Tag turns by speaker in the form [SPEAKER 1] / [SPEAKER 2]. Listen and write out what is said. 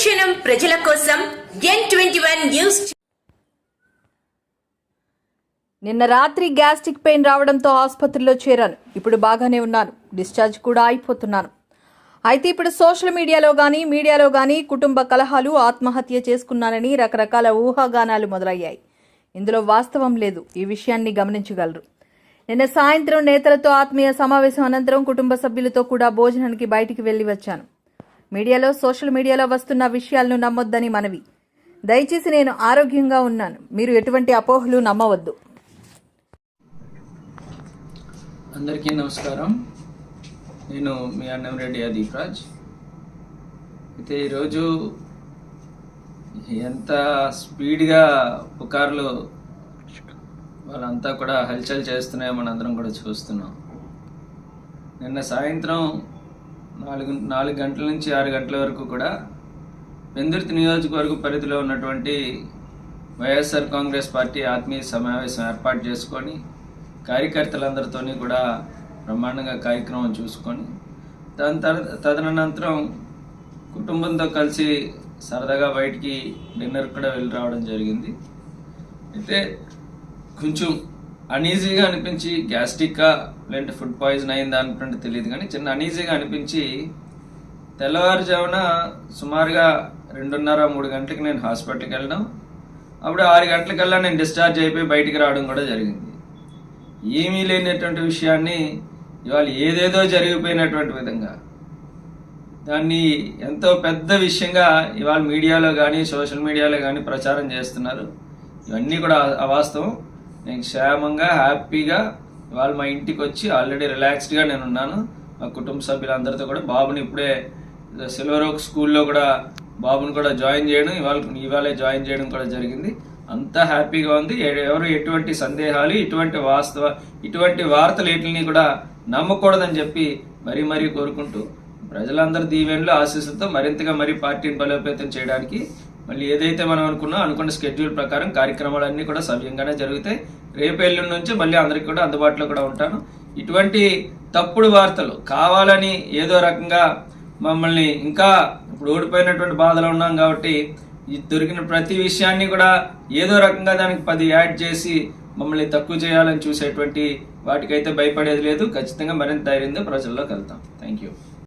[SPEAKER 1] ప్రజల కోసం ఎన్ twenty one news నిన్న రాత్రి గ్యాస్ట్రిక్ పెయిన్ రావడంతో ఆసుపత్రిలో చేరాను. ఇప్పుడు బాగానే ఉన్నాను. డిశ్చార్జ్ కూడా అయిపోతున్నాను. అయితే ఇప్పుడు సోషల్ మీడియాలో కానీ మీడియాలో కానీ కుటుంబ కలహాలు ఆత్మహత్య చేసుకున్నానని రకరకాల ఊహాగానాలు మొదలయ్యాయి. ఇందులో వాస్తవం లేదు. ఈ విషయాన్ని గమనించగలరు. నిన్న సాయంత్రం నేతలతో ఆత్మీయ సమావేశం అనంతరం కుటుంబ సభ్యులతో కూడా భోజనానికి బయటికి వెళ్ళి వచ్చాను. మీడియాలో సోషల్ మీడియాలో వస్తున్న విషయాలను నమ్మొద్దని మనవి. దయచేసి నేను ఆరోగ్యంగా ఉన్నాను. మీరు ఎటువంటి అపోహలు నమ్మవద్దు.
[SPEAKER 2] అందరికీ నమస్కారం. నేను మీ అన్నం రెడ్డి అదీప్రాజ్. అయితే ఈరోజు ఎంత స్పీడ్గా పుకార్లు వాళ్ళంతా కూడా హల్చల్ చేస్తున్నాయో మనందరం కూడా చూస్తున్నాం. నిన్న సాయంత్రం నాలుగు నాలుగు గంటల నుంచి ఆరు గంటల వరకు కూడా పెందుర్తి నియోజకవర్గ పరిధిలో ఉన్నటువంటి వైఎస్ఆర్ కాంగ్రెస్ పార్టీ ఆత్మీయ సమావేశం ఏర్పాటు చేసుకొని కార్యకర్తలందరితోని కూడా బ్రహ్మాండంగా కార్యక్రమం చూసుకొని దాని తర్వాత తదనంతరం కుటుంబంతో కలిసి సరదాగా బయటికి డిన్నర్ కూడా వెళ్ళి రావడం జరిగింది. అయితే కొంచెం అనీజీగా అనిపించి గ్యాస్ట్రిక్కా లేదంటే ఫుడ్ పాయిజన్ అయిందా అనుకుంటే తెలియదు కానీ చిన్న అనీజీగా అనిపించి తెల్లవారుజామున సుమారుగా రెండున్నర మూడు గంటలకు నేను హాస్పిటల్కి వెళ్ళడం. అప్పుడు ఆరు గంటలకల్లా నేను డిశ్చార్జ్ అయిపోయి బయటికి రావడం కూడా జరిగింది. ఏమీ లేనటువంటి విషయాన్ని ఇవాళ ఏదేదో జరిగిపోయినటువంటి విధంగా. దాన్ని ఎంతో పెద్ద విషయంగా ఇవాళ మీడియాలో కానీ సోషల్ మీడియాలో కానీ ప్రచారం చేస్తున్నారు. ఇవన్నీ కూడా అవాస్తవం. నేను క్షేమంగా హ్యాపీగా ఇవాళ మా ఇంటికి వచ్చి ఆల్రెడీ రిలాక్స్డ్గా నేను ఉన్నాను మా కుటుంబ సభ్యులందరితో కూడా బాబుని ఇప్పుడే సిల్వర్ ఓక్ స్కూల్లో కూడా బాబుని కూడా జాయిన్ చేయడం ఇవాళ ఇవాళే జాయిన్ చేయడం కూడా జరిగింది. అంతా హ్యాపీగా ఉంది. ఎవరు ఎటువంటి సందేహాలు ఇటువంటి వాస్తవ ఇటువంటి వార్తలు వీటిని కూడా నమ్మకూడదని చెప్పి మరీ మరీ కోరుకుంటూ ప్రజలందరి దీవెనలు ఆశీస్సులతో మరింతగా మరీ పార్టీని బలోపేతం చేయడానికి మళ్ళీ ఏదైతే మనం అనుకున్నా అనుకున్న స్కెడ్యూల్ ప్రకారం కార్యక్రమాలన్నీ కూడా సవ్యంగానే జరుగుతాయి. రేపు ఎల్లుండి నుంచి మళ్ళీ అందరికీ కూడా అందుబాటులో కూడా ఉంటాను. ఇటువంటి తప్పుడు వార్తలు కావాలని ఏదో రకంగా మమ్మల్ని ఇంకా ఇప్పుడు ఓడిపోయినటువంటి బాధలో ఉన్నాం కాబట్టి దొరికిన ప్రతి విషయాన్ని కూడా ఏదో రకంగా దానికి పది యాడ్ చేసి మమ్మల్ని తక్కువ చేయాలని చూసేటువంటి వాటికైతే భయపడేది లేదు. ఖచ్చితంగా మరింత ధైర్యంతో ప్రజల్లోకి వెళ్తాం. Thank you